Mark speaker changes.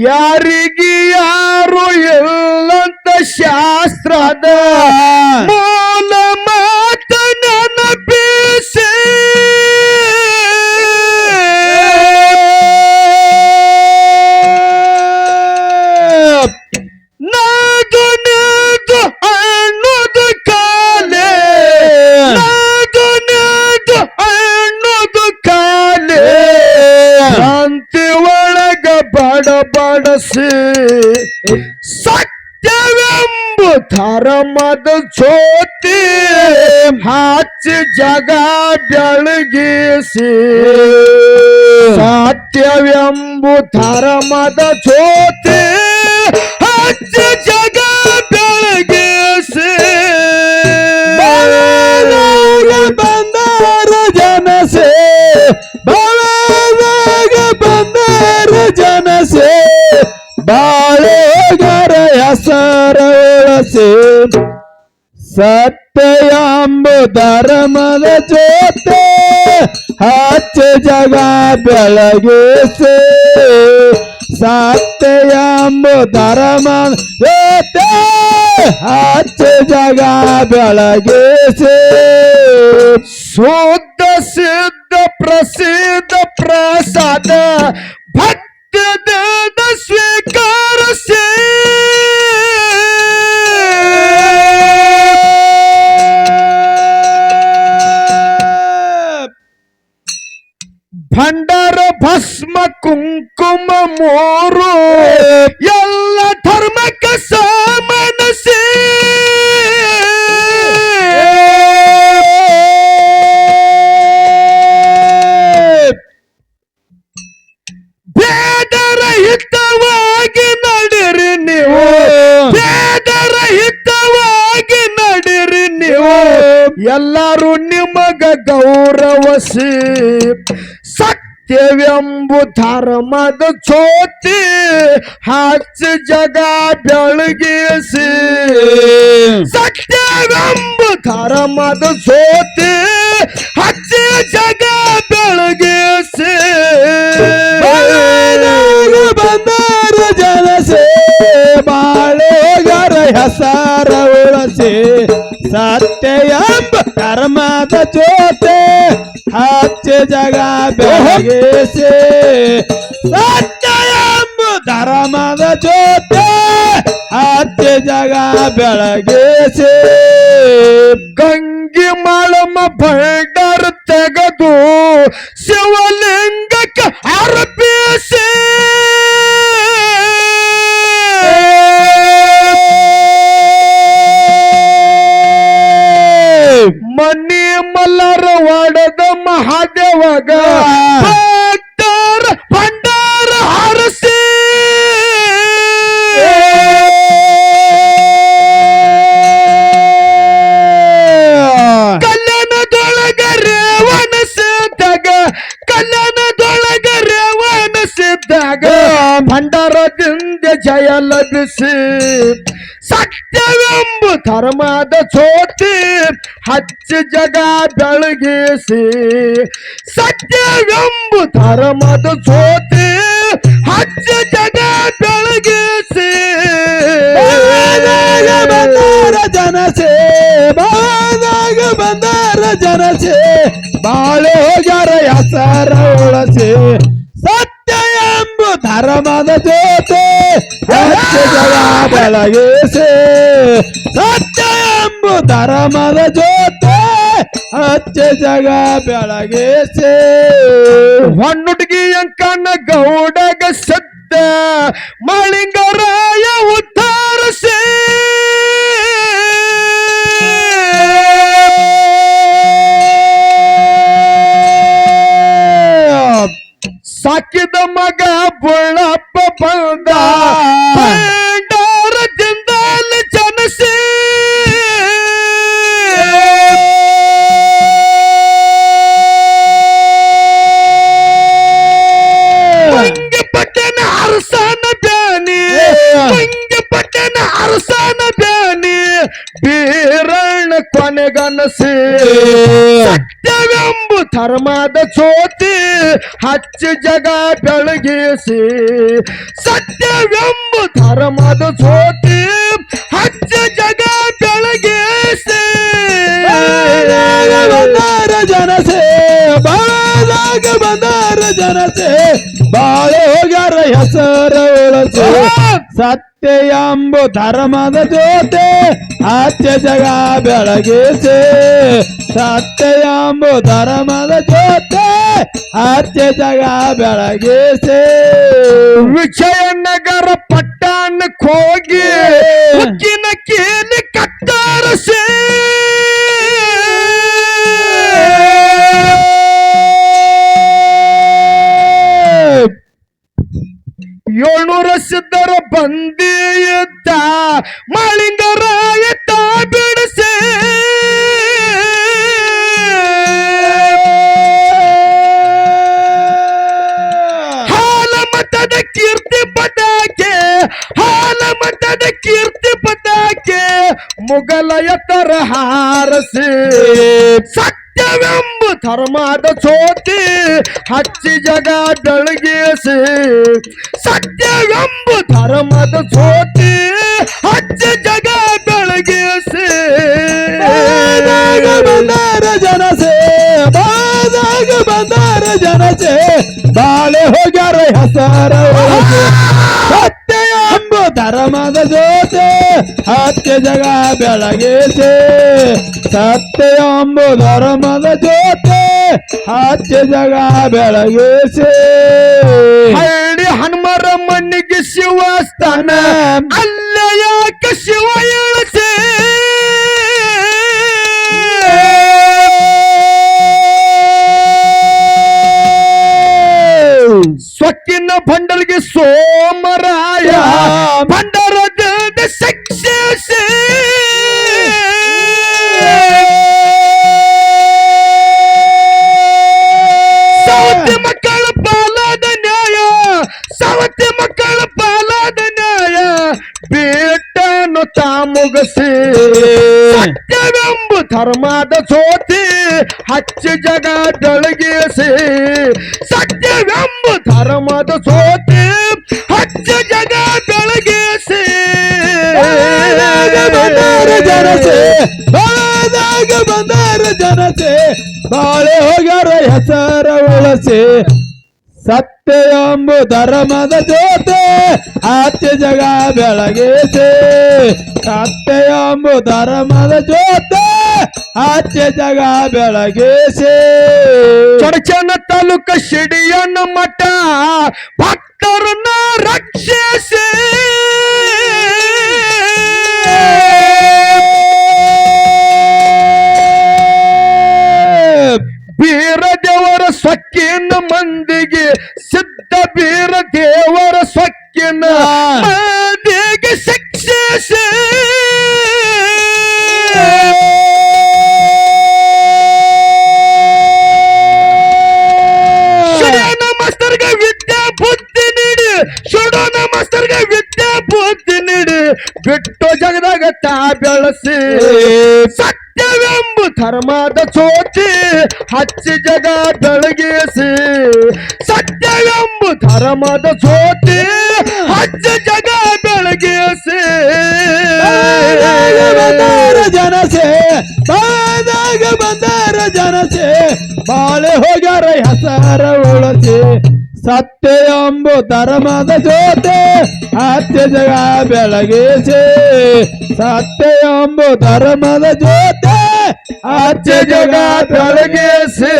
Speaker 1: ಯಾರಿಗೆ ಯಾರು ಎಲ್ಲಂತ ಶಾಸ್ತ್ರದ ಸತ್ಯವೆಂಬ ಧರ್ಮದ ಜ್ಯೋತಿ ಹಚ್ಚಿ ಜಗ ಬೆಳಗಿಸಿ. ಸತ್ಯವೆಂಬ ಧರ್ಮದ ಜ್ಯೋತಿ ಹಚ್ಚಿ ಜಗ ಬೆಳಗಿಸಿ. ಬಂದಾರ ಜನಸೆ. ಉಳಸೆ ಸತ್ಯಂಬು ಧರ್ಮದ ಜೊತೆ ಹಚ್ಚ ಜಗ ಬೆಳಗಿಸೆ ಸತ್ಯಂಬು ಧರ್ಮ ಜೊತೆ ಹಚ್ಚ ಜಗ ಬೆಳಗಿಸೆ ಶುದ್ಧ ಸಿದ್ಧ ಪ್ರಸಿದ್ಧ ಪ್ರಸಾದ ಭಕ್ತದ ಮೋರು. ಎಲ್ಲ ಧರ್ಮಕ್ಕೆ ಸಮನಸಿ. ಭೇದರಹಿತವಾಗಿ ನಡಿರಿ ನೀವು. ಭೇದರಹಿತವಾಗಿ ನಡಿರಿ ನೀವು. ಎಲ್ಲರೂ ನಿಮಗ ಗೌರವಸಿ. ಸತ್ಯವೆಂಬು ಧರ್ಮದ ಜ್ಯೋತಿ ಹಚ್ಚ ಜಗ ಬೆಳಗಿಸಿ. ಸತ್ಯವೆಂಬು ಧರ್ಮದ ಜ್ಯೋತಿ ಹಚ್ಚ ಜಗ ಬೆಳಗಿಸಿ. ಬಂದಾರ ಜನಸೆ ಬಾಳೆಗರ ಹೆಸರ ಉಳಸಿ. ಸತ್ಯಂಬ ಧರ್ಮದ ಜೋತೆ ಹಚ್ಚ ಜಗ ಬೆಳಗಿಸಿ ಸತ್ಯಂಬ ಧರ್ಮದ ಜೋತೆ ಹಚ್ಚ ಜಗ ಬೆಳಗಿಸಿ ಗಂಗಿ ಮಾಳಮ ಭಂಡಾರ ತೆಗೆದು ಶಿವಲಿಂಗಕ್ಕೆ ಅರ್ಪಿಸಿ ಮನಿ ಮಲ್ಲರ ಒಡೆದ দেওয়া ಭಂಡಾರದಿಂದ ಜಯ ಲಭಿಸಿ, ಸತ್ಯವೆಂಬ ಧರ್ಮದ ಜ್ಯೋತಿ ಹಚ್ಚ ಜಗ ಬೆಳಗಿಸಿ, ಸತ್ಯವೆಂಬ ಧರ್ಮದ ಜ್ಯೋತಿ ಹಚ್ಚ ಜಗ ಬೆಳಗಿಸಿ. ಬಂದಾರ ಜನಸೆ ಬಾದಾಗ ಬಂದಾರ ಜನಸೆ, ಬಾಳೆ ಹೋಗ್ಯಾರ ಹೆಸರ ಉಳಸೆ ಧರ್ಮದ ಜಗ ಬೆಳಗಿಸಿ, ಸತ್ಯ ಎಂಬು ಧರ್ಮದ ಜೊತೆ ಹಚ್ಚ ಜಗ ಬೆಳಗಿಸಿ. ಹೊನ್ನುಡ್ಗಿ ಕಣ್ಣ ಗೌಡಗ ಸದ್ದ ಮಳಿಂಗರಾಯ ಉದ್ಧಾರಿಸಿ ಬೀರಣ್ಣ ಸತ್ಯವೆಂಬು ಧರ್ಮದ ಜ್ಯೋತಿ ಹಚ್ಚಿ ಜಗ ಬೆಳಗಿಸಿ. ಸತ್ಯವೆಂಬು ಧರ್ಮದ ಜ್ಯೋತಿ ಹಚ್ಚಿ ಜಗ ಬೆಳಗಿಸಿ.
Speaker 2: ಜನಸೆ ಬಾಳದಾಗ ಬಂದಾರ ಜನಸೆ ಬಾಳೋಗರ ಹೆಸರು ಸತ್ಯ ಎಂಬು ಧರ್ಮದ ಜೊತೆ ಆಚೆ ಜಗ ಬೆಳಗಿಸೆ ಸತ್ಯ ಎಂಬು ಧರ್ಮದ ಜೊತೆ ಆಚೆ ಜಗ ಬೆಳಗಿಸೆ
Speaker 1: ವಿಜಯನಗರ ಪಟ್ಟಣಕ್ಕೆ ಹೋಗಿ ಉಕ್ಕಿನ ಕೀಲಿ ಕಟ್ಟಾರಸೆ ಏಳ್ನೂರ ಸಿದ್ಧರ ಬಂದಿ ಇದ್ದ ಮಾಳಿಂಗರಾಯ ತಾ ಬಿಡಿಸೆ. ಹಾಲ ಮತದ ಕೀರ್ತಿ ಪತಾಕೆ ಹಾಲ ಮತದ ಕೀರ್ತಿ ಪತಾಕೆ ಮುಗಲ ಎತ್ತರ ಹಾರಸಿ. ಸತ್ಯವೆಂಬ ಧರ್ಮದ ಜ್ಯೋತಿ ಹಚ್ಚಿ ಜಗ ಬೆಳಗಿಸಿ. ಸತ್ಯವೆಂಬ ಧರ್ಮದ ಜ್ಯೋತಿ ಹಚ್ಚಿ ಜಗ ಬೆಳಗಿಸಿ.
Speaker 2: ಬಂದಾರ ಜನಸೆ, ಬಾದಾಗ ಬಂದಾರ ಜನಸೆ. ಬಾಳೆ ಹೋಗ್ಯಾರ ಹೆಸರ. ಸತ್ಯ ಎಂಬ ಧರ್ಮದ ಜೊತೆ ಹತ್ಯ ಜಗ ಬೆಳಗಿಸೆ ಸತ್ಯ ಎಂಬ ಧರ್ಮದ ಜೊತೆ ಹತ್ಯ ಜಗ ಬೆಳಗಿಸೆ
Speaker 1: ಹಳ್ಳಿ ಹನುಮರ ಮಣ್ಣಿಗೆ ಶಿವಸ್ಥಾನ ಅಲ್ಲ ಯಾಕೆ ಶಿವ ಇಳಿಸಿ ಸೊಕ್ಕಿನ ಬಂಡಲ್ಗೆ ಸೋಮರಾಯ ಭಂಡಾರದ ಶಿಕ್ಷಿಸಿ ಸವತಿ ಮಕ್ಕಳ ಪಾಲಾದ ನ್ಯಾಯ ಸವತಿ ಮಕ್ಕಳ ಪಾಲಾದ ನ್ಯಾಯ ಬೇಟನು ತಾ ಸತ್ಯವೆಂಬ ಧರ್ಮದ ಜ್ಯೋತಿ ಹಚ್ಚ ಜಗ ದೊಳಗಿಸಿ ಸತ್ಯವೆಂಬ ಧರ್ಮದ ಜ್ಯೋತಿ ಹಚ್ಚ ಜಗ
Speaker 2: ಬಂದಾರ ಜನಸೆ ಬಾಳದಾಗ ಬಂದಾರ ಜನಸೆ ಬಾಳೆ ಹೋಗ್ಯಾರ ಹೆಸರ ಉಳಸಿ. ಸತ್ಯ ಎಂಬು ಧರ್ಮದ ಜೊತೆ ಆತ್ಯ ಜಗ ಬೆಳಗಿಸಿ. ಸತ್ಯ ಎಂಬು ಧರ್ಮದ ಜೊತೆ ಆತ್ಯ ಜಗ ಬೆಳಗಿಸಿ.
Speaker 1: ಚರ್ಚನ ತಾಲೂಕ ಶಿಡಿಯನ ಮಠ ಭಕ್ತರನ್ನ ರಕ್ಷಿಸಿ. ಬೀರ ದೇವರ ಸೊಕ್ಕಿನ ಮಂದಿಗೆ ಸಿದ್ಧ ಬೀರ ದೇವರ ಸೊಕ್ಕಿನ ಮಂದಿಗೆ ಶಿಕ್ಷಿಸಿ. ಮಾಸ್ತರ್ಗೆ ವಿದ್ಯಾ ಬುದ್ಧಿ ನೀಡಿ. ಶರಣ ಮಾಸ್ತರ್ಗೆ ವಿದ್ಯಾ ಬುದ್ಧಿ ನೀಡಿ. ಬಿಟ್ಟು ಜಗದಾಗ ತಾ ಬೆಳಸಿ. ಧರ್ಮದ ಜ್ಯೋತಿ ಹಚ್ಚಿ ಜಗ ಬೆಳಗಿಸಿ ಸತ್ಯವೆಂಬ ಧರ್ಮದ ಜ್ಯೋತಿ ಹಚ್ಚಿ ಜಗ ಬೆಳಗಿಸಿ
Speaker 2: ಬಾಳದಾಗ ಬಂದಾರ ಜನಸೆ ಬಾಳದಾಗ ಬಂದಾರ ಜನಸೆ ಬಾಳೆ ಹೋಗ್ಯಾರ ಹೆಸರ ಉಳಸಿ ಸತ್ಯ ಎಂಬು ಧರ್ಮದ ಜೊತೆ ಹತ್ಯ ಜಗ ಬೆಳಗಿಸಿ ಸತ್ಯ ಎಂಬು ಧರ್ಮದ ಜೊತೆ आजचे गए से।